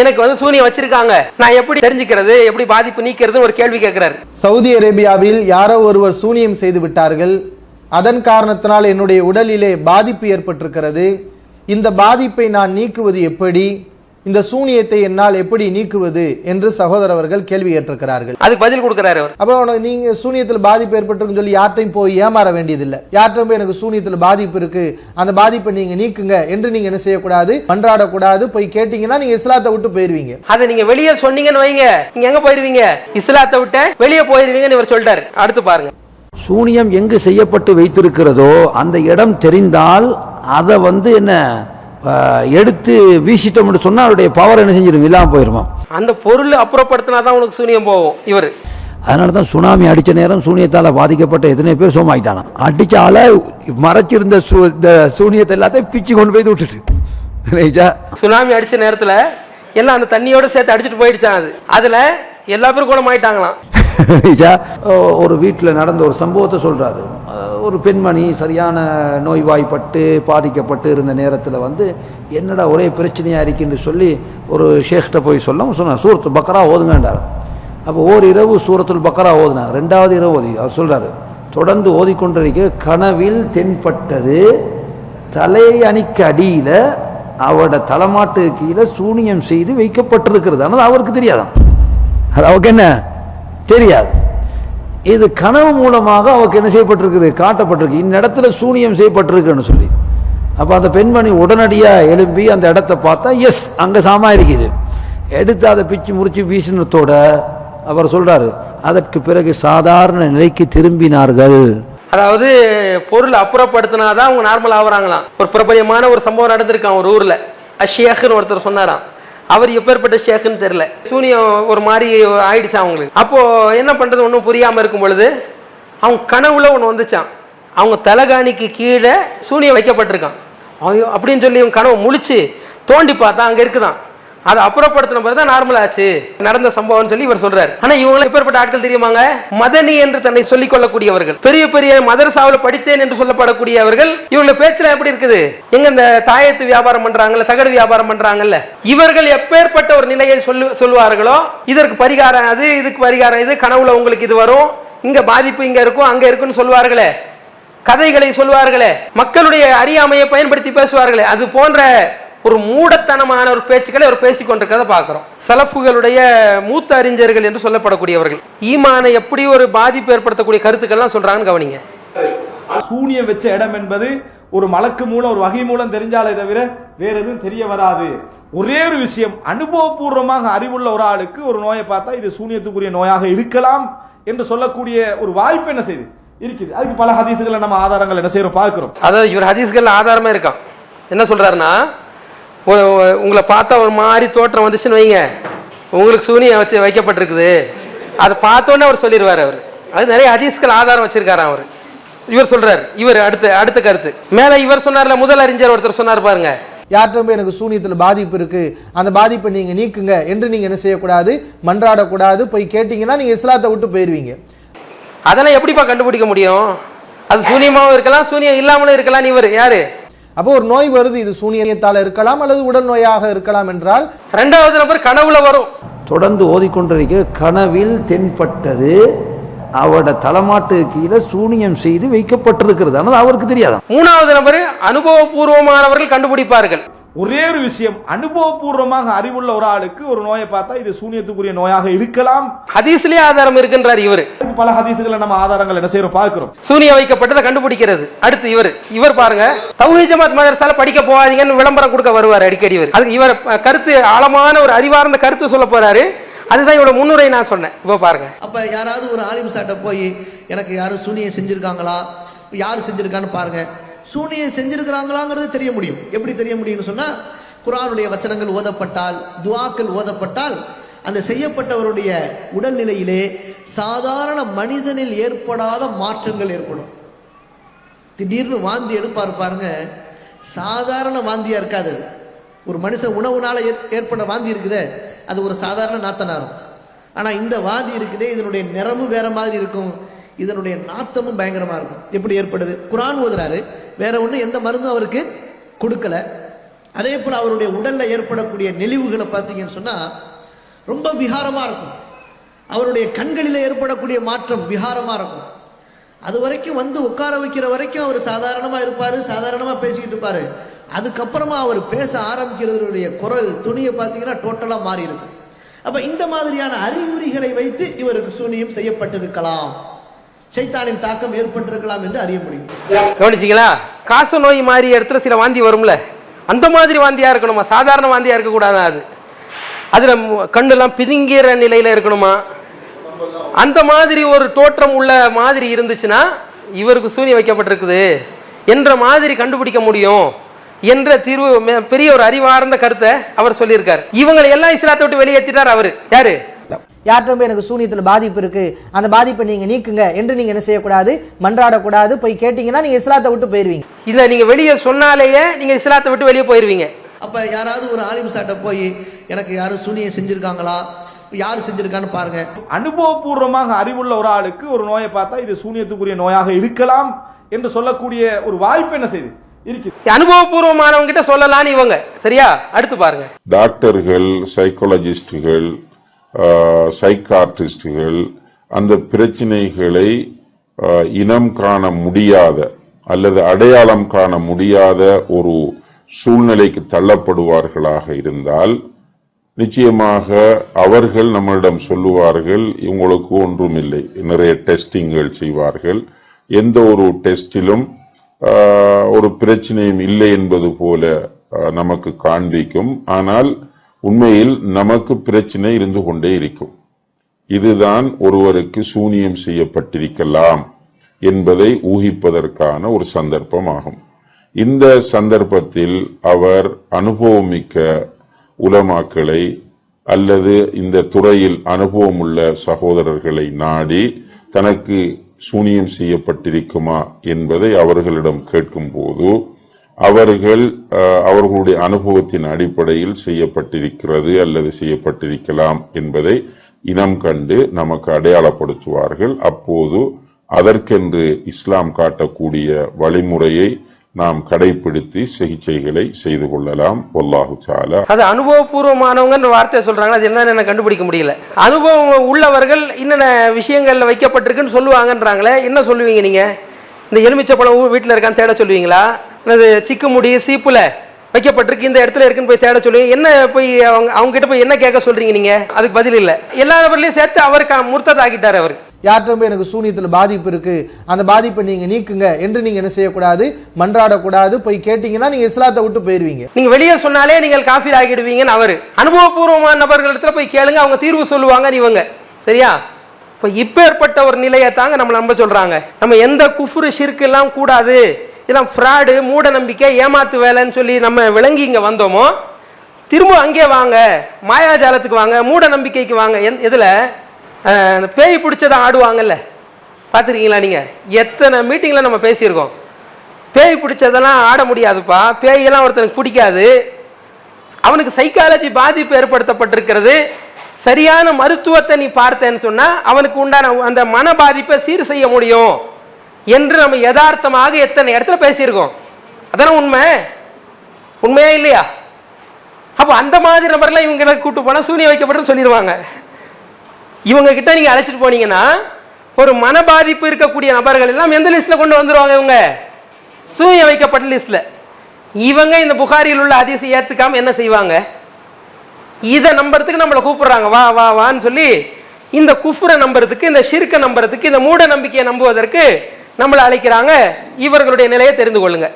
எனக்கு வந்து சூனியம் வச்சிருக்காங்க. நான் எப்படி தெரிஞ்சுக்கிறது எப்படி பாதிப்பு நீக்கிறது ஒரு கேள்வி கேட்கிறாரு சவுதி அரேபியாவில் யாரோ ஒருவர் சூனியம் செய்து விட்டார்கள். அதன் காரணத்தினால் என்னுடைய உடலிலே பாதிப்பு ஏற்பட்டிருக்கிறது. இந்த பாதிப்பை நான் நீக்குவது எப்படி? இந்த சூனியத்தை என்னால் எப்படி நீக்குவது என்று சகோதரர் அவர்கள் கேள்வி கேட்டிருக்கிறார்கள் அதுக்கு பதில் கொடுக்கறாரு அவர். அப்போ உனக்கு நீங்க சூனியத்தில் பாதிப்பு ஏற்பட்டிருக்குன்னு சொல்லி யார்ட்டையும் போய் ஏமாற வேண்டியதில்லை. யார்ட்டையும் போய் எனக்கு சூனியத்தில் பாதிப்பு இருக்கு அந்த பாதிப்பை நீங்க நீக்குங்க என்று நீங்க என்ன செய்யக்கூடாது? மன்றாடக்கூடாது. போய் கேட்டீங்கன்னா நீங்க இஸ்லாத்தை விட்டு போயிருவீங்க. அதை நீங்க வெளியே சொன்னீங்கன்னு வைங்க. நீங்க எங்க போயிருவீங்க? இஸ்லாத்தை விட்டு வெளியே போயிருவீங்கன்னு இவர் சொல்லிட்டாரு அடுத்து பாருங்க. சூனியம் எங்கு செய்யப்பட்டு வைத்திருக்கிறதோ அந்த இடம் தெரிந்தால் அதை வந்து என்ன எடுத்து வீசிட்டோம்னு சொன்னா அவருடைய பவர் என்ன செஞ்சிடும் இல்லாம போயிருமா? அந்த பொருள் அப்புறப்படுத்தினா தான் உனக்கு சூனியம் போகும் இவர். அதனால தான் சுனாமி அடிச்ச நேரம் சூனியத்தால் பாதிக்கப்பட்ட எத்தனை பேர் சோமாயிட்டானா? ஆளை மறைச்சிருந்த சூ இந்த சூனியத்தை எல்லாத்தையும் பிச்சு கொண்டு போய் விட்டுட்டு. ரைட்டா? சுனாமி அடிச்ச நேரத்துல எல்லாம் அந்த தண்ணியோட சேர்த்து அடிச்சிட்டு போயிடுச்சான் அது. அதுல எல்லா பேரும் குணமாயிட்டாங்களாம். ரைட்டா? ஒரு வீட்டில் நடந்த ஒரு சம்பவத்தை சொல்கிறாரு ஒரு பெண்மணி சரியான நோய்வாய்ப்பட்டு பாதிக்கப்பட்டு இருந்த நேரத்தில் வந்து என்னடா ஒரே பிரச்சனையாக இருக்குன்னு சொல்லி ஒரு ஷேக்கிட்ட போய் சொல்ல. சொன்னார் சூரத்து பக்கரா ஓதுங்கன்றார். அப்போ ஓர் இரவு சூரத்துல் பக்கரா ஓதுனார். ரெண்டாவது இரவு ஓதி அவர் சொல்கிறார் தொடர்ந்து ஓதிக்கொண்டிருக்க கனவில் தென்பட்டது தலை அணிக்கு அடியில் அவட தலைமாட்டு கீழே சூனியம் செய்து வைக்கப்பட்டிருக்கிறது. ஆனால் அவருக்கு தெரியாதான் அது அவருக்கு என்ன? தெரியாது. இது கனவு மூலமாக அவருக்கு என்ன செய்யப்பட்டிருக்குது? காட்டப்பட்டிருக்கு. இந்த இடத்துல சூனியம் செய்யப்பட்டிருக்குன்னு சொல்லி. அப்போ அந்த பெண்மணி உடனடியாக எழும்பி அந்த இடத்த பார்த்தா எஸ் அங்கே சாமா இருக்குது எடுத்து அதை பிச்சு முறிச்சு வீசினத்தோட அவர் சொல்றாரு அதற்கு பிறகு சாதாரண நிலைக்கு திரும்பினார்கள். அதாவது பொருள் அப்புறப்படுத்தினாதான் அவங்க நார்மல் ஆகுறாங்களாம். ஒரு பிரபலியமான ஒரு சம்பவம் நடந்திருக்கான் ஒரு ஊர்ல. அஷேக்னு ஒருத்தர் சொன்னாராம். அவர் எப்பேற்பட்ட ஷேக்குன்னு தெரியல. சூனியம் ஒரு மாதிரி ஆயிடுச்சு அவங்களுக்கு? அப்போது என்ன பண்ணுறது ஒன்றும் புரியாமல் இருக்கும் பொழுது அவங்க கனவுல ஒன்று வந்துச்சான் அவங்க தலகாணிக்கு கீழே சூனியம் வைக்கப்பட்டிருக்கான். ஐயோ அப்படின்னு சொல்லி இவங்க கனவு முழிச்சு தோண்டி பார்த்தா அங்கே இருக்குதான். அதை அப்புறப்படுத்தின பிறகு தான் நார்மல் ஆச்சு. நடந்த சம்பவம்னு சொல்லி இவர் சொல்றாரு. ஆனா இவங்க எப்பேற்பட்ட ஆட்கள் தெரியுமாங்க? மதனி என்று தன்னை சொல்லிக் கொள்ளக்கூடியவர்கள் பெரிய பெரிய மதரசாவில் படித்தேன் என்று சொல்லப்படக்கூடியவர்கள். இவங்கள பேச்சுல எப்படி இருக்குது? எங்க இந்த தாயத்து வியாபாரம் பண்றாங்கல்ல தகடு வியாபாரம் பண்றாங்கல்ல? இவர்கள் எப்பேற்பட்ட ஒரு நிலையை சொல்லு சொல்லுவார்களோ இதற்கு பரிகாரம் அது இதுக்கு பரிகாரம் இது கனவுல உங்களுக்கு இது வரும். இங்க பாதிப்பு இங்க இருக்கும் அங்க இருக்குன்னு சொல்லுவார்களே. கதைகளை சொல்வார்களே மக்களுடைய அறியாமையை பயன்படுத்தி பேசுவார்களே. அது போன்ற ஒரு மூடத்தனமான ஒரு பேச்சுக்களை அவர் பேசிக் கொண்டிருக்கிறத பார்க்கிறோம். சலஃபுகளுடைய மூத்த அறிஞர்கள் என்று சொல்லப்படக்கூடியவர்கள் ஈமானை எப்படி ஒரு பாதிப்பு ஏற்படுத்தக்கூடிய கருத்துக்கள்லாம் சொல்றாங்கன்னு கவனிங்க. சூனியம் வச்ச இடம் என்பது ஒரு மலக்கு மூலம் ஒரு வகை மூலம் தெரிஞ்சாலே தவிர வேற எதுவும் தெரிய வராது. ஒரே ஒரு விஷயம் அனுபவபூர்வமாக அறிவுள்ள ஒரு ஆளுக்கு ஒரு நோயை பார்த்தா இது சூனியத்துக்குரிய நோயாக இருக்கலாம் என்று சொல்லக்கூடிய ஒரு வாய்ப்பு என்ன செய்யுது இருக்குது. அதுக்கு பல ஹதீசுகளை நம்ம ஆதாரங்கள் என்ன செய்யறோம் பார்க்கிறோம். அதாவது இவர் ஹதீஸ்கள் ஆதாரமே இருக்கான். என்ன சொல்றாருன்னா உங்களை பார்த்தா ஒரு மாதிரி தோற்றம் வந்துச்சுன்னு வைங்க. உங்களுக்கு சூனியம் வச்சு வைக்கப்பட்டிருக்குது. அதை பார்த்தோன்னே அவர் சொல்லிடுவார் அவர். அது நிறைய ஹதீஸ்கள் ஆதாரம் வச்சிருக்காராம் அவர். இவர் சொல்றாரு. இவர் அடுத்த அடுத்த கருத்து. மேல இவர் சொன்னார்ல முதல் அறிஞர் ஒருத்தர் சொன்னார் பாருங்க. யார்கிட்ட போய் எனக்கு சூனியத்தில் பாதிப்பு இருக்கு? அந்த பாதிப்பை நீங்க நீக்குங்க என்று நீங்க என்ன செய்யக்கூடாது? மன்றாடக்கூடாது. போய் கேட்டீங்கன்னா நீங்க இஸ்லாத்தை விட்டு போயிருவீங்க. அதெல்லாம் எப்படிப்பா கண்டுபிடிக்க முடியும்? அது சூனியமாவும் இருக்கலாம் சூனியம் இல்லாமலும் இருக்கலாம் இவர் யாரு? அப்போ ஒரு நோய் வருது இது சூனியத்தால இருக்கலாம் அல்லது உடல் நோயாக இருக்கலாம் என்றால்? ரெண்டாவது நபர் கனவுல வரும். தொடர்ந்து ஓதிக்கொண்டிருக்க கனவில் தென்பட்டது. அவட தலைமாட்டு கீழே சூனியம் செய்து வைக்கப்பட்டிருக்கிறது. ஆனால் அவருக்கு தெரியாதான் மூணாவது நபர் அனுபவபூர்வமானவர்கள் கண்டுபிடிப்பார்கள். ஒரே ஒரு விஷயம் அனுபவபூர்வமாக அறிவுள்ள ஒரு ஆளுக்கு ஒரு நோயை பார்த்தா இது சூனியத்துக்குரிய நோயாக இருக்கலாம். ஹதீஸ்லயே ஆதாரம் இருக்குன்றார் இவர். பல ஹதீசுகளை நம்ம ஆதாரங்கள் என்ன செய்யறோம் பார்க்கிறோம். சூனிய வைக்கப்பட்டதை கண்டுபிடிக்கிறது. அடுத்து இவர் இவர் பாருங்க தௌஹீத் ஜமாத் மதரசால படிக்க போகாதீங்கன்னு விளம்பரம் கொடுக்க வருவார் அடிக்கடி இவர். அதுக்கு இவர் கருத்து ஆழமான ஒரு அறிவார்ந்த கருத்து சொல்ல போறாரு. அதுதான் இவ்வளவு முன்னுரை நான் சொன்னேன். இப்போ பாருங்க. அப்போ யாராவது ஒரு ஆலிம் சார்ட்ட போய் எனக்கு யாரும் சூனியம் செஞ்சுருக்காங்களா? யார் செஞ்சுருக்கான்னு பாருங்க. சூனியை செஞ்சிருக்கிறாங்களாங்கிறது தெரிய முடியும். எப்படி தெரிய முடியும்னு சொன்னால் குரானுடைய வசனங்கள் ஓதப்பட்டால் துவாக்கள் ஓதப்பட்டால் அந்த செய்யப்பட்டவருடைய உடல்நிலையிலே சாதாரண மனிதனில் ஏற்படாத மாற்றங்கள் ஏற்படும். திடீர்னு வாந்தி எடுப்பார் பாருங்க சாதாரண வாந்தியா இருக்காது ஒரு மனுஷன் உணவுனால ஏற்- ஏற்பட வாந்தி இருக்குதே அது ஒரு சாதாரண நாத்தனாரும். ஆனா இந்த வாந்தி இருக்குதே இதனுடைய நிறமும் வேற மாதிரி இருக்கும். இதனுடைய நாத்தமும் பயங்கரமாக இருக்கும். எப்படி ஏற்படுது? குரான் ஓதுறாரு. வேற ஒன்றும் எந்த மருந்தும் அவருக்கு கொடுக்கல. அதே போல் அவருடைய உடலில் ஏற்படக்கூடிய நெளிவுகளை பார்த்தீங்கன்னு சொன்னால் ரொம்ப விகாரமாக இருக்கும். அவருடைய கண்களில் ஏற்படக்கூடிய மாற்றம் விகாரமாக இருக்கும். அது வரைக்கும் வந்து உட்கார வைக்கிற வரைக்கும் அவர் சாதாரணமாக இருப்பார் சாதாரணமாக பேசிக்கிட்டு இருப்பாரு. அதுக்கப்புறமா அவர் பேச ஆரம்பிக்கிறதுடைய குரல் துணியை பார்த்தீங்கன்னா டோட்டலாக மாறி இருக்கும் இந்த மாதிரியான அறிகுறிகளை வைத்து இவருக்கு சூனியம் செய்யப்பட்டிருக்கலாம். சைத்தானின் தாக்கம் ஏற்பட்டிருக்கலாம் என்று அறிய முடியும். கவனிச்சிங்களா? காச நோய் மாதிரி இடத்துல சில வாந்தி வரும்ல. அந்த மாதிரி வாந்தியா இருக்கணுமா? சாதாரண வாந்தியா இருக்கக்கூடாதா அது? அதில் கண்ணெல்லாம் பிதுங்கிற நிலையில இருக்கணுமா? அந்த மாதிரி ஒரு தோற்றம் உள்ள மாதிரி இருந்துச்சுன்னா இவருக்கு சூனி வைக்கப்பட்டிருக்குது. என்ற மாதிரி கண்டுபிடிக்க முடியும் என்ற தீர்வு பெரிய ஒரு அறிவார்ந்த கருத்தை அவர் சொல்லியிருக்கார். இவங்களை எல்லாம் இஸ்லாத்தை விட்டு வெளியேற்றிட்டார் அவர். யாரு? யார்கிட்ட போய் எனக்கு சூனியத்தில் பாதிப்பு இருக்கு? அந்த பாதிப்பை நீங்க நீக்குங்க என்று நீங்க என்ன செய்யக்கூடாது? மன்றாடக்கூடாது. போய் கேட்டீங்கன்னா நீங்க இஸ்லாத்தை விட்டு போயிருவீங்க. இதை நீங்க வெளியே சொன்னாலேயே நீங்க இஸ்லாத்தை விட்டு வெளியே போயிருவீங்க. அப்ப யாராவது ஒரு ஆலிம் சாட்ட போய் எனக்கு யாரும் சூனியம் செஞ்சிருக்காங்களா? யார் செஞ்சிருக்கான்னு பாருங்க. அனுபவபூர்வமாக அறிவுள்ள ஒரு ஆளுக்கு ஒரு நோயை பார்த்தா இது சூனியத்துக்குரிய நோயாக இருக்கலாம் என்று சொல்லக்கூடிய ஒரு வாய்ப்பு என்ன செய்யுது இருக்குது அனுபவபூர்வமானவங்க கிட்ட சொல்லலாம்னு இவங்க. சரியா? அடுத்து பாருங்க. டாக்டர்கள் சைக்காலஜிஸ்டுகள் சைக்கார்டிஸ்டுகள் அந்த பிரச்சனைகளை ஆஹ், இனம் காண முடியாத அல்லது அடையாளம் காண முடியாத ஒரு சூழ்நிலைக்கு தள்ளப்படுவார்களாக இருந்தால் நிச்சயமாக அவர்கள் நம்மளிடம் சொல்லுவார்கள் உங்களுக்கு ஒன்றுமில்லை. நிறைய டெஸ்டிங்கள் செய்வார்கள். எந்த ஒரு டெஸ்டிலும் ஆஹ், ஒரு பிரச்சனையும் இல்லை என்பது போல நமக்கு காண்பிக்கும். ஆனால் உண்மையில் நமக்கு பிரச்சனை இருந்து கொண்டே இருக்கும். இதுதான் ஒருவருக்கு சூனியம் செய்யப்பட்டிருக்கலாம் என்பதை ஊகிப்பதற்கான ஒரு சந்தர்ப்பமாகும். இந்த சந்தர்ப்பத்தில் அவர் அனுபவமிக்க உலமாக்களை அல்லது இந்த துறையில் அனுபவமுள்ள சகோதரர்களை நாடி தனக்கு சூனியம் செய்யப்பட்டிருக்குமா என்பதை அவர்களிடம் கேட்கும்போது அவர்கள் அவர்களுடைய அனுபவத்தின் அடிப்படையில் செய்யப்பட்டிருக்கிறது அல்லது செய்யப்பட்டிருக்கலாம் என்பதை இனம் கண்டு நமக்கு அடையாளப்படுத்துவார்கள். அப்போது அதற்கென்று இஸ்லாம் காட்டக்கூடிய வழிமுறையை நாம் கடைபிடித்து சிகிச்சைகளை செய்து கொள்ளலாம். வல்லாஹு சாலா அது அனுபவபூர்வமானவங்கன்ற வார்த்தையை சொல்றாங்க அது என்னன்னு எனக்கு கண்டுபிடிக்க முடியல. அனுபவம் உள்ளவர்கள் என்னென்ன விஷயங்கள்ல வைக்கப்பட்டிருக்குன்னு சொல்லுவாங்கன்றாங்களே என்ன சொல்லுவீங்க நீங்க? இந்த எலுமிச்சை பழம் வீட்டில் இருக்கான்னு தேட சொல்லுவீங்களா? அல்லது சிக்கு முடி சீப்புல வைக்கப்பட்டிருக்கு இந்த இடத்துல இருக்குன்னு போய் தேட சொல்லுவீங்க என்ன போய் அவங்க அவங்க கிட்ட போய் என்ன கேட்க சொல்றீங்க நீங்க? அதுக்கு பதில் இல்லை. எல்லா நபர்லையும் சேர்த்து அவருக்கு முர்த்ததாக்கிட்டார் அவர். யார்கிட்ட போய் எனக்கு சூனியத்தில் பாதிப்பு இருக்கு? அந்த பாதிப்பை நீங்க நீக்குங்க என்று நீங்க என்ன செய்யக்கூடாது? மன்றாடக்கூடாது. போய் கேட்டீங்கன்னா நீங்க இஸ்லாத்தை விட்டு போயிருவீங்க. நீங்க வெளியே சொன்னாலே நீங்கள் காஃபீர் ஆகிடுவீங்கன்னு அவரு. அனுபவபூர்வமான நபர்களிடத்துல போய் கேளுங்க அவங்க தீர்வு சொல்லுவாங்க இவங்க. சரியா? இப்போ இப்பேற்பட்ட ஒரு நிலையை தாங்க நம்ம நம்ப சொல்றாங்க. நம்ம எந்த குஃப்ரு ஷிர்க் எல்லாம் கூடாது. இதெல்லாம் ஃப்ராடு மூட நம்பிக்கை ஏமாத்து வேலைன்னு சொல்லி நம்ம விளங்கி இங்கே வந்தோமோ திரும்ப அங்கே வாங்க மாயாஜாலத்துக்கு வாங்க மூட நம்பிக்கைக்கு வாங்க எந் இதில் அந்த பேய் பிடிச்சதை ஆடுவாங்கல்ல. பார்த்துருக்கீங்களா நீங்கள் எத்தனை மீட்டிங்கில் நம்ம பேசியிருக்கோம். பேய் பிடிச்சதெல்லாம் ஆட முடியாதுப்பா. பேயெல்லாம் ஒருத்தனுக்கு பிடிக்காது. அவனுக்கு சைக்காலஜி பாதிப்பு ஏற்படுத்தப்பட்டிருக்கிறது. சரியான மருத்துவத்தை நீ பார்த்தேன்னு சொன்னால் அவனுக்கு உண்டான அந்த மன பாதிப்பை சீர் செய்ய முடியும். என்று நம்ம யதார்த்தமாக எத்தனை இடத்துல பேசியிருக்கோம். அதெல்லாம் உண்மை? உண்மையா இல்லையா? அப்போ அந்த மாதிரி நபர்லாம் இவங்க கூப்பிட்டு போனால் சூனிய வைக்கப்பட்டு சொல்லிடுவாங்க இவங்க கிட்ட நீங்கள் அழைச்சிட்டு போனீங்கன்னா ஒரு மன பாதிப்பு இருக்கக்கூடிய நபர்கள் எல்லாம் எந்த லிஸ்ட்டில் கொண்டு வந்துடுவாங்க இவங்க? சூனிய வைக்கப்பட்ட லிஸ்ட்டில் இவங்க இந்த புகாரியில் உள்ள அதிசை ஏற்றுக்காமல் என்ன செய்வாங்க? இதை நம்புறதுக்கு நம்மளை கூப்பிடுறாங்க. வா வா வான்னு சொல்லி இந்த குஃப்ரை நம்புறதுக்கு இந்த ஷிர்க்கை நம்புறதுக்கு இந்த மூட நம்பிக்கையை நம்புவதற்கு நம்மளை அழைக்கிறாங்க. இவர்களுடைய நிலையை தெரிந்து கொள்ளுங்க.